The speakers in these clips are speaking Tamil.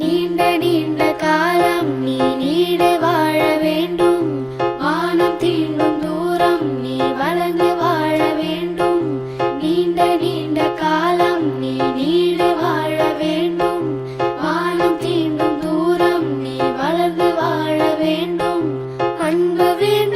நீண்ட நீண்ட காலம் நீ நீடு வாழ வேண்டும் வானம் தீண்டும் தூரம் நீ வளர்ந்து வாழ வேண்டும் நீண்ட நீண்ட காலம் நீ நீடு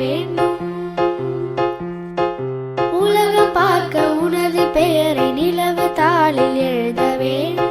வேண்டும். உலகம் பார்க்க உனது பெயரை நிலவு தாளில் எழுத வேண்டும்.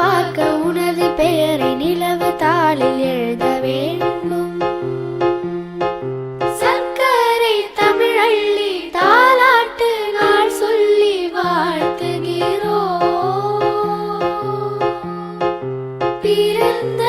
பார்க்க உனது பெயரை நிலவு தாளில் எழுத பிறந்த